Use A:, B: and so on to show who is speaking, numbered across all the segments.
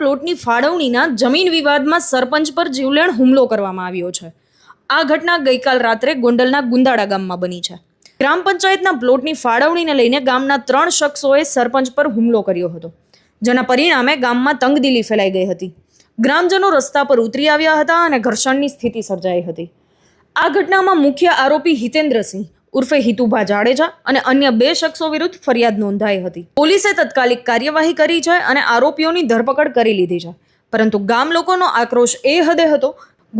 A: પ્લોટની ફાળવણીના જમીન વિવાદમાં સરપંચ પર જીવલેણ હુમલો કરવામાં આવ્યો છે. આ ઘટના ગઈકાલ રાત્રે ગોંડલના ગુંદાળા ગામમાં બની છે. ગ્રામ પંચાયતના પ્લોટની ફાળવણીને લઈને ગામના ત્રણ શખ્સોએ સરપંચ પર હુમલો કર્યો હતો, જેના પરિણામે ગામમાં તંગદિલી ફેલાઈ ગઈ હતી. ગ્રામજનો રસ્તા પર ઉતરી આવ્યા હતા અને ઘર્ષણની સ્થિતિ સર્જાઈ હતી. આ ઘટનામાં મુખ્ય આરોપી હિતેન્દ્રસિંહ ઉર્ફે હિતુભા જાડેજા અને અન્ય બે શખ્સો વિરુદ્ધ ફરિયાદ નોંધાઈ હતી. પોલીસે તત્કાલિક કાર્યવાહી કરી છે અને આરોપીઓની ધરપકડ કરી લીધી છે. પરંતુ ગામ લોકોનો આક્રોશ એ હદે હતો,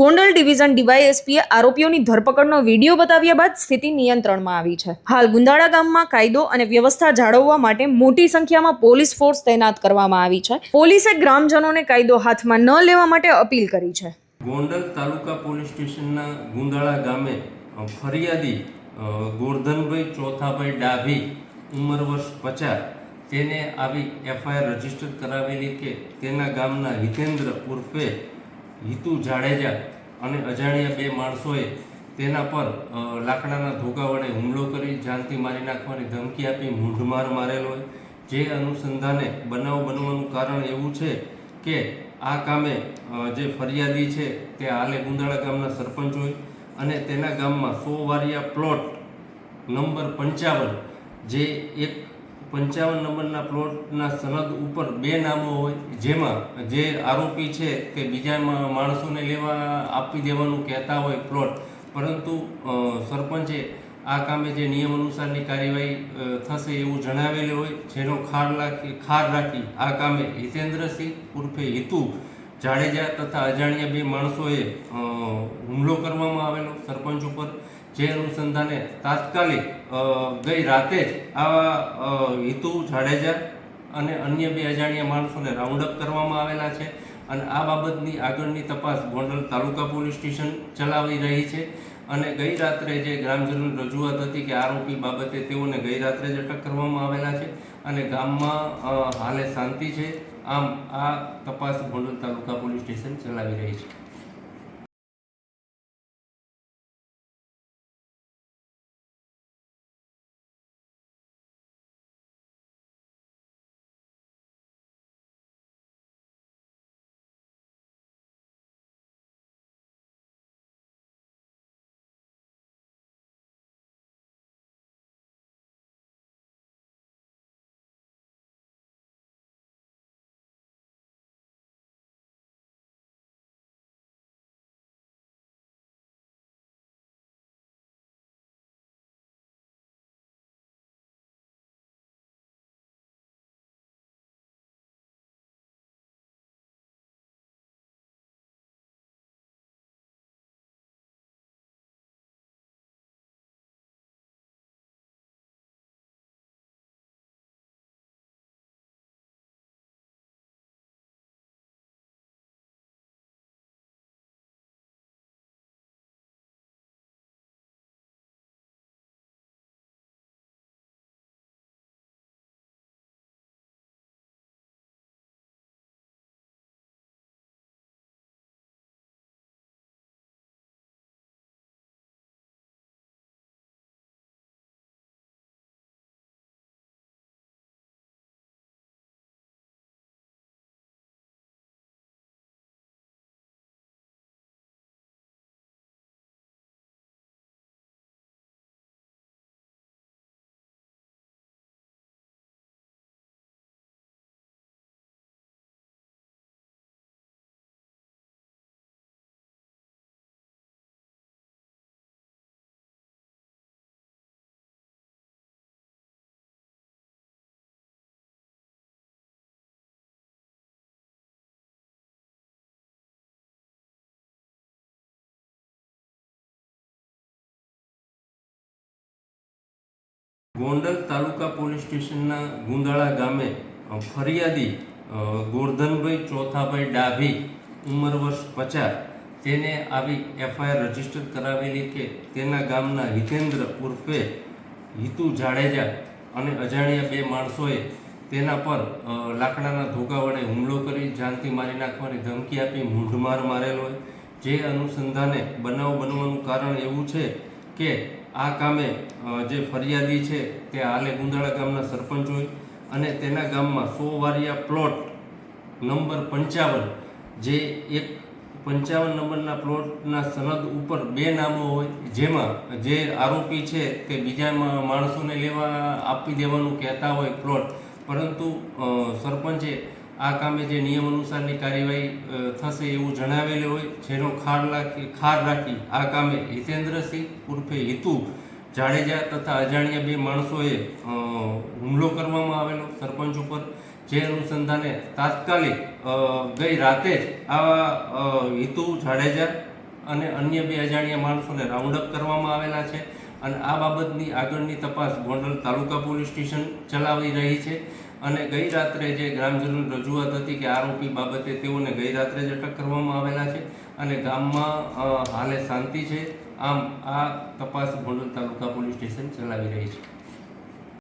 A: ગોંડલ ડિવિઝન ડીવાયએસપીએ આરોપીઓની ધરપકડનો વીડિયો બતાવ્યા બાદ સ્થિતિ નિયંત્રણમાં આવી છે. હાલ ગુંદાળા ગામમાં કાયદો અને વ્યવસ્થા જાળવવા માટે મોટી સંખ્યામાં પોલીસ ફોર્સ તૈનાત કરવામાં આવી છે. પોલીસે ગ્રામજનોને કાયદો હાથમાં ન લેવા માટે અપીલ કરી છે.
B: ગોંડલ તાલુકા પોલીસ સ્ટેશનના ગુંદાળા ગામે ફરિયાદી ગોરધનભાઈ ચોથાભાઈ ડાભી, ઉંમર વર્ષ પચાસ, તેને આવી એફઆઈઆર રજિસ્ટર કરાવેલી કે તેના ગામના હિતેન્દ્ર ઉર્ફે હિતુ જાડેજા અને અજાણ્યા બે માણસોએ તેના પર લાકડાના ધોકા વડે હુમલો કરી, જાનથી મારી નાખવાની ધમકી આપી, મૂંઢમાર મારેલો જે અનુસંધાને બનાવ બનવાનું કારણ એવું છે કે આ કામે જે ફરિયાદી છે તે હાલે ગુંદાળા ગામના સરપંચ હોય. અને તેના ગામમાં સો વારિયા પ્લોટ નંબર પંચાવન, જે એક પંચાવન નંબરના પ્લોટના સનદ ઉપર બે નામો હોય, જેમાં જે આરોપી છે તે બીજા માણસોને લેવા આપી દેવાનું કહેતા હોય પ્લોટ. પરંતુ સરપંચે આ કામે જે નિયમ અનુસારની કાર્યવાહી થશે એવું જણાવેલું હોય, જેનો ખાર રાખી ખાર રાખી આ કામે હિતેન્દ્રસિંહ ઉર્ફે હિતુ જાડેજા તથા અજાણ્યા બે માણસોએ હુમલો કરવામાં આવેલો સરપંચ ઉપર. જે અનુસંધાને તાત્કાલિક ગઈ રાતે જ આવા હિતુ જાડેજા અને અન્ય બે અજાણ્યા માણસોને રાઉન્ડ અપ કરવામાં આવેલા છે અને આ બાબતની આગળની તપાસ ગોંડલ તાલુકા પોલીસ સ્ટેશન ચલાવી રહી છે. અને ગઈ રાત્રે જે ગ્રામજનોની રજૂઆત હતી કે આરોપી બાબતે તેઓને ગઈ રાત્રે જ અટક કરવામાં આવેલા છે અને ગામમાં હાલે શાંતિ છે. આમ આ તપાસ ગોંડલ તાલુકા પોલીસ સ્ટેશન ચલાવી રહી છે. ગોંડલ તાલુકા પોલીસ સ્ટેશનના ગુંદાળા ગામે ફરિયાદી ગોરધનભાઈ ચોથાભાઈ ડાભી, ઉંમર વર્ષ પચાસ, તેને આવી એફઆઈઆર રજિસ્ટર કરાવેલી કે તેના ગામના હિતેન્દ્ર ઉર્ફે હિતુ જાડેજા અને અજાણ્યા બે માણસોએ તેના પર લાકડાના ધોકા વડે હુમલો કરી, જાનથી મારી નાખવાની ધમકી આપી, મૂંઢમાર મારેલો જે અનુસંધાને બનાવ બનવાનું કારણ એવું છે કે આ કામે જે ફરિયાદી છે તે હાલે ગુંદાળા ગામના સરપંચ હોય અને તેના ગામમાં સો વારિયા પ્લોટ નંબર પંચાવન, જે એક પંચાવન નંબરના પ્લોટના સનદ ઉપર બે નામો હોય, જેમાં જે આરોપી છે તે બીજા માણસોને લેવા આપી દેવાનું કહેતા હોય પ્લોટ. પરંતુ સરપંચે આ કામે જે નિયમ અનુસારની કાર્યવાહી થશે એવું જણાવેલું હોય, જેનો ખાર રાખી ખાર રાખી આ કામે હિતેન્દ્રસિંહ ઉર્ફે હિતુ જાડેજા તથા અજાણ્યા બે માણસોએ હુમલો કરવામાં આવેલો સરપંચ ઉપર, જે અનુસંધાને તાત્કાલિક ગઈ રાતે જ આવા હિતુ જાડેજા અને અન્ય બે અજાણ્યા માણસોને રાઉન્ડ અપ કરવામાં આવેલા છે. અને આ બાબતની આગળની તપાસ ગોંડલ તાલુકા પોલીસ સ્ટેશન ચલાવી રહી છે. અને ગઈ રાત્રે જે ગ્રામજનોની રજૂઆત હતી કે આરોપી બાબતે તેઓને ગઈ રાત્રે જ અટક કરવામાં આવેલા છે અને ગામમાં હાલે શાંતિ છે. આમ આ તપાસ ગોંડલ તાલુકા પોલીસ સ્ટેશન ચલાવી રહી છે.